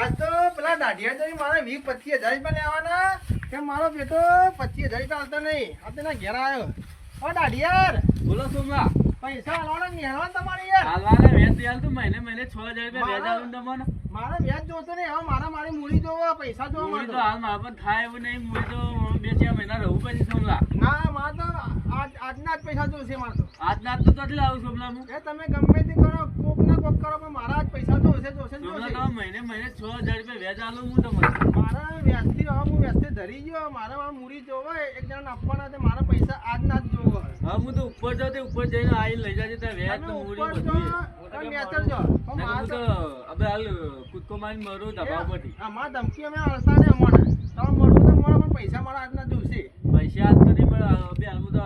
આજ તો પેલા દાઢિયા તો મારે વીસ પચીસ હજાર રૂપિયા લેવાના. કે મારો બેટો પચીસ હજાર રૂપિયા આવતો નહીં. આ તેના ઘેર આવ્યો. ઓ દાઢિયાર બોલો સોમલા પૈસા હાલવાના નહીં હાલવાના તમારે યાર? હાલવાના વ્યાજ દે હાલ તું મહિને મહિને છ હજાર રૂપિયા વ્યાજ આવું તમને મારે વ્યાજ જોતો નહીં. હવે મારા મારી મૂડી જોવો પૈસા જોવો મૂડી તો હાલ મારા પણ થાય એવું નહીં. મૂડી તો બે ચાર મહિના રહું પછી સોમલા. ના મારે તો આજ આજના જ પૈસા જોશે મારે તો. આજના જ તો ચોથી લાવું સોમલા હું એ તમે ગમે તે કરો કોક ના કોક કરો પણ મારા જ પૈસા જોશે જોશે ને સોમલા જોશે મહિને મહિને છ હજાર રૂપિયા વ્યાજ આલું હું તમને મારા વ્યાજથી હવે હું વ્યાજથી ધરી ગયો મારે મારા મૂડી જોવો એક જણાને આપવાના છે મારા પૈસા આજના જ જોવો. હવે હું તો ઉપર જાઉં તે ઉપર જઈને આવી લઈ જાજે ત્યાં વ્યાજ તો મૂડી બધું તમે નેચર જો પણ હું તો તો હાલ કૂદકો મારીને મરું ધમકી અમે અડસાને અમારે. તમે મળવું તો મળો પણ પૈસા મારા આજના જોશે. પૈસા આજ તો નહીં બે હાલમાં તો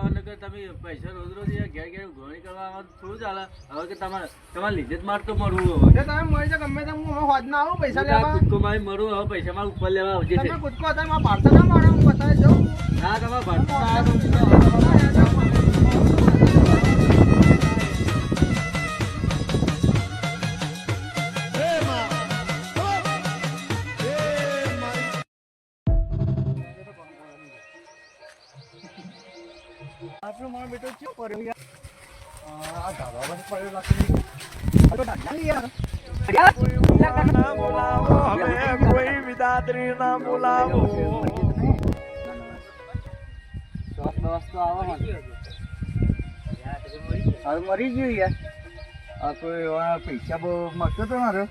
તમે પૈસા રોજ રોજ ઘેર ઘેર ઘણી કરવા થોડું ચાલે. હવે કે તમારે તમારે લીધે જ માર તો મળવું હવે. તમે મળી જાઓ ગમે તેમ હું હોજ ના આવું પૈસા તો લેવા. કૂદકો મારી મરું હવે પૈસા મારે ઉપર લેવા આવજે છે. તમે કૂદકો હતા એમાં પાડતા ના મારે હું બતાવી દઉં ના તમારે પાર્સલ આવ્યા આપણો મારો બેટો ચેવો પડ્યો યાર આ ધાબા પર પડ્યો લાગે તો ડાઢા યાર. હવે મરી ગયું યાર. આ કોઈ પૈસા બહુ મળતો તો મારો.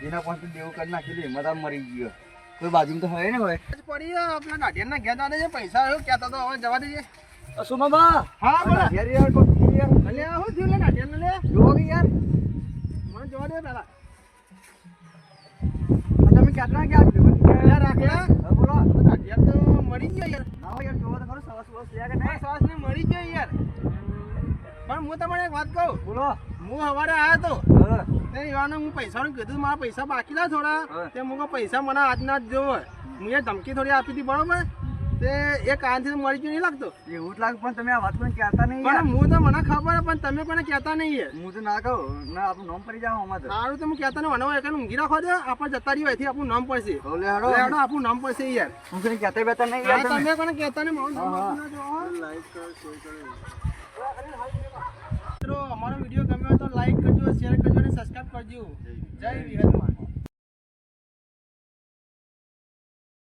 જેના પાસે દેવું કરી નાખી દે એમાં તો મરી ગયો. કોઈ બાજુમાં તો હોય ને હોય પડી ગયા આપણા ગાંઠિયાના ઘેર દાદા પૈસા કેતા કહેતા તો હવે જવા દેજે. સુમાબા હા બોલો. યાર યાર કોઈ યાર અલે આ શું થયું? લે ગાંઠિયાને લે. જોવો યાર. મને જોવા દે પેલા. તમે કેટલા ગયા હા બોલો. ગાંઠિયા તો મરી ગયો યાર. હા યાર જોવા તો ખરો સવા સવા થયા કે મારા ગયો યાર. પણ હું તમને એક વાત કહું. બોલો. હું સવારે આવ્યો તો તે યુવાને હું પૈસાનું કીધું મારા પૈસા બાકી ના થોડા. તે મુકો પૈસા મને આજના જ જોવો. મુ ધમકી થોડી આપી હતી બરોબર? તે એ કાનથી મળી ગયું નહીં લાગતું? એવું જ લાગે પણ તમે આ વાત કોઈ કહેતા નહીં પણ હું તો મને ખબર પણ તમે કોને કહેતા નહીં હું તો ના કહું ના આપણું નામ પડી જાવ અમારે તો. સારું તો કહેતા નહીં વનવા એકાને ઊંઘી રાખો દે આપણે જતા અહીંથી આપણું નામ પડશે. હાડો હેડો, આપણું નામ પડશે યાર. હું કઈ કહેતા બેતા નહીં યાર તમે. તમે કહેતા નહીં મારું. મિત્રો અમારો વીડિયો ગમ્યો તો લાઈક કરજો શેર કરજો અને સબસ્ક્રાઇબ કરજો. જય વિહતમાં